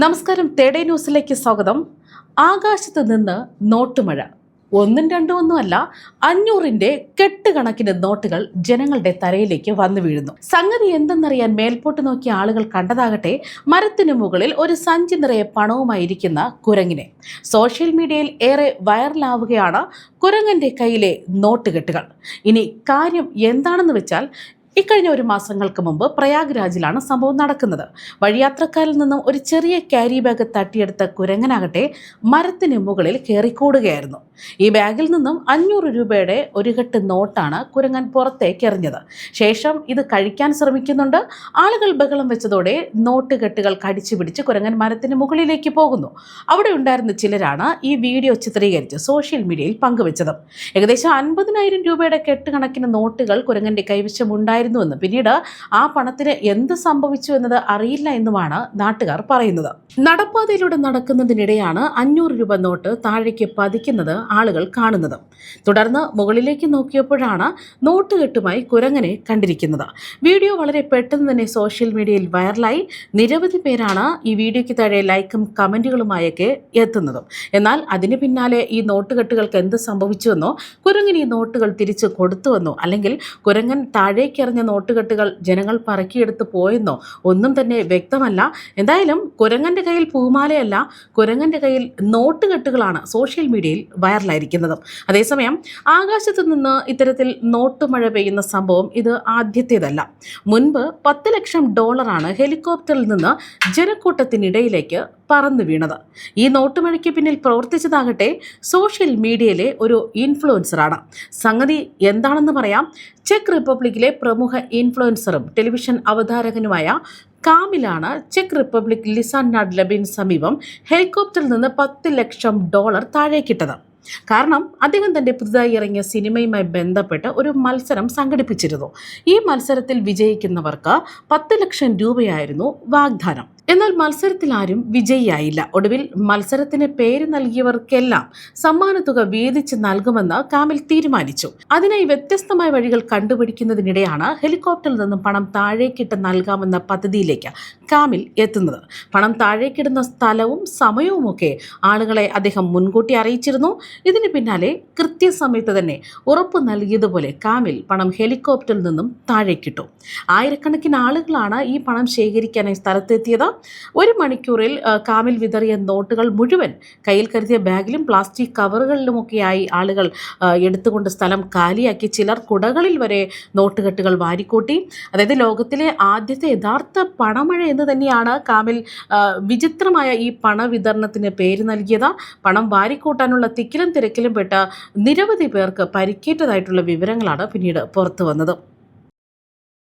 നമസ്കാരം തേടേ ന്യൂസിലേക്ക് സ്വാഗതം. ആകാശത്ത് നിന്ന് നോട്ടുമഴ. ഒന്നും രണ്ടും ഒന്നുമല്ല അഞ്ഞൂറിന്റെ കെട്ടുകണക്കിന് നോട്ടുകൾ ജനങ്ങളുടെ തലയിലേക്ക് വന്നു വീഴുന്നു. സംഗതി എന്തെന്നറിയാൻ മേൽപോട്ട് നോക്കിയ ആളുകൾ കണ്ടതാകട്ടെ മരത്തിനു മുകളിൽ ഒരു സഞ്ചി നിറയെ പണവുമായിരിക്കുന്ന കുരങ്ങിനെ. സോഷ്യൽ മീഡിയയിൽ ഏറെ വൈറലാവുകയാണ് കുരങ്ങന്റെ കയ്യിലെ നോട്ടുകെട്ടുകൾ. ഇനി കാര്യം എന്താണെന്ന് വെച്ചാൽ ഇക്കഴിഞ്ഞ ഒരു മാസങ്ങൾക്ക് മുമ്പ് പ്രയാഗ് രാജിലാണ് സംഭവം നടക്കുന്നത്. വഴിയാത്രക്കാരിൽ നിന്നും ഒരു ചെറിയ ക്യാരി ബാഗ് തട്ടിയെടുത്ത കുരങ്ങനാകട്ടെ മരത്തിന് മുകളിൽ കയറിക്കൂടുകയായിരുന്നു. ഈ ബാഗിൽ നിന്നും അഞ്ഞൂറ് രൂപയുടെ ഒരു കെട്ട് നോട്ടാണ് കുരങ്ങൻ പുറത്തേക്ക് എറിഞ്ഞത്. ശേഷം ഇത് കഴിക്കാൻ ശ്രമിക്കുന്നുണ്ട്. ആളുകൾ ബഹളം വെച്ചതോടെ നോട്ട് കെട്ടുകൾ കടിച്ചു പിടിച്ച് കുരങ്ങൻ മരത്തിന് മുകളിലേക്ക് പോകുന്നു. അവിടെ ഉണ്ടായിരുന്ന ചിലരാണ് ഈ വീഡിയോ ചിത്രീകരിച്ച് സോഷ്യൽ മീഡിയയിൽ പങ്കുവച്ചത്. ഏകദേശം അൻപതിനായിരം രൂപയുടെ കെട്ടുകണക്കിന് നോട്ടുകൾ കുരങ്ങന്റെ കൈവശം ഉണ്ടായിരുന്നുവെന്ന് പിന്നീട് ആ പണത്തിന് എന്ത് സംഭവിച്ചു എന്നത് അറിയില്ല എന്നുമാണ് നാട്ടുകാർ പറയുന്നത്. നടപ്പാതയിലൂടെ നടക്കുന്നതിനിടെയാണ് അഞ്ഞൂറ് രൂപ നോട്ട് താഴേക്ക് പതിക്കുന്നത് ആളുകൾ കാണുന്നത്. തുടർന്ന് മുകളിലേക്ക് നോക്കിയപ്പോഴാണ് നോട്ട് കെട്ടുമായി കുരങ്ങനെ കണ്ടിരിക്കുന്നത്. വീഡിയോ വളരെ പെട്ടെന്ന് തന്നെ സോഷ്യൽ മീഡിയയിൽ വൈറലായി. നിരവധി പേരാണ് ഈ വീഡിയോയ്ക്ക് താഴെ ലൈക്കും കമന്റുകളുമായൊക്കെ എത്തുന്നതും. എന്നാൽ അതിന് പിന്നാലെ ഈ നോട്ട് നോട്ടുകെട്ടുകൾക്ക് എന്ത് സംഭവിച്ചുവെന്നോ കുരങ്ങൻ ഈ നോട്ടുകൾ തിരിച്ചു കൊടുത്തുവെന്നോ അല്ലെങ്കിൽ കുരങ്ങൻ താഴേക്കെറിഞ്ഞ നോട്ടുകെട്ടുകൾ ജനങ്ങൾ പറക്കിയെടുത്ത് പോയെന്നോ? ഒന്നും തന്നെ വ്യക്തമല്ല. എന്തായാലും കുരങ്ങന്റെ കയ്യിൽ പൂമാലയല്ല കുരങ്ങന്റെ കയ്യിൽ നോട്ടുകെട്ടുകളാണ് സോഷ്യൽ മീഡിയയിൽ വൈറലായിരിക്കുന്നത്. അതേസമയം ആകാശത്ത് നിന്ന് ഇത്തരത്തിൽ നോട്ടുമഴ പെയ്യുന്ന സംഭവം ഇത് ആദ്യത്തേതല്ല. മുൻപ് പത്ത് ലക്ഷം ഡോളറാണ് ഹെലികോപ്റ്ററിൽ നിന്ന് ജനക്കൂട്ടത്തിനിടയിലേക്ക് പറന്നു വീണത്. ഈ നോട്ടുമഴയ്ക്ക് പിന്നിൽ പ്രവർത്തിച്ചതാകട്ടെ സോഷ്യൽ മീഡിയയിലെ ഒരു ഇൻഫ്ലുവൻസറാണ്. സംഗതി എന്താണെന്ന് പറയാം. ചെക്ക് റിപ്പബ്ലിക്കിലെ പ്രമുഖ ഇൻഫ്ലുവൻസറും ടെലിവിഷൻ അവതാരകനുമായ കാമിലാണ് ചെക്ക് റിപ്പബ്ലിക് ലിസാൻ ലബിൻ സമീപം ഹെലികോപ്റ്ററിൽ നിന്ന് പത്ത് ലക്ഷം ഡോളർ താഴേക്കിട്ടത്. കാരണം അദ്ദേഹം തന്റെ പുതുതായി ഇറങ്ങിയ സിനിമയുമായി ബന്ധപ്പെട്ട് ഒരു മത്സരം സംഘടിപ്പിച്ചിരുന്നു. ഈ മത്സരത്തിൽ വിജയിക്കുന്നവർക്ക് പത്ത് ലക്ഷം രൂപയായിരുന്നു വാഗ്ദാനം. എന്നാൽ മത്സരത്തിൽ ആരും വിജയിയായില്ല. ഒടുവിൽ മത്സരത്തിന് പേര് നൽകിയവർക്കെല്ലാം സമ്മാനത്തുക വീതിച്ച് നൽകുമെന്ന് കാമിൽ തീരുമാനിച്ചു. അതിനായി വ്യത്യസ്തമായ വഴികൾ കണ്ടുപിടിക്കുന്നതിനിടെയാണ് ഹെലികോപ്റ്ററിൽ നിന്നും പണം താഴേക്കിട്ട് നൽകാമെന്ന പദ്ധതിയിലേക്ക് കാമിൽ എത്തുന്നത്. പണം താഴേക്കിടുന്ന സ്ഥലവും സമയവുമൊക്കെ ആളുകളെ അദ്ദേഹം മുൻകൂട്ടി അറിയിച്ചിരുന്നു. ഇതിന് പിന്നാലെ കൃത്യസമയത്ത് തന്നെ ഉറപ്പ് നൽകിയതുപോലെ കാമിൽ പണം ഹെലികോപ്റ്ററിൽ നിന്നും താഴേക്കിട്ടു ആയിരക്കണക്കിന് ആളുകളാണ് ഈ പണം ശേഖരിക്കാനായി സ്ഥലത്തെത്തിയത്. ഒരു മണിക്കൂറിൽ കാമിൽ വിതറിയ നോട്ടുകൾ മുഴുവൻ കയ്യിൽ കരുതിയ ബാഗിലും പ്ലാസ്റ്റിക് കവറുകളിലുമൊക്കെയായി ആളുകൾ എടുത്തുകൊണ്ട് സ്ഥലം കാലിയാക്കി ചിലർ കുടകളിൽ വരെ നോട്ടുകെട്ടുകൾ വാരിക്കൂട്ടി. അതായത് ലോകത്തിലെ ആദ്യത്തെ യഥാർത്ഥ പണമഴ എന്ന് തന്നെയാണ് കാമിൽ വിചിത്രമായ ഈ പണവിതരണത്തിന് പേര് നൽകിയത്. പണം വാരിക്കൂട്ടാനുള്ള തിക്കിലും തിരക്കിലും പെട്ട നിരവധി പേർക്ക് പരിക്കേറ്റതായിട്ടുള്ള വിവരങ്ങളാണ് പിന്നീട് പുറത്തു വന്നത്.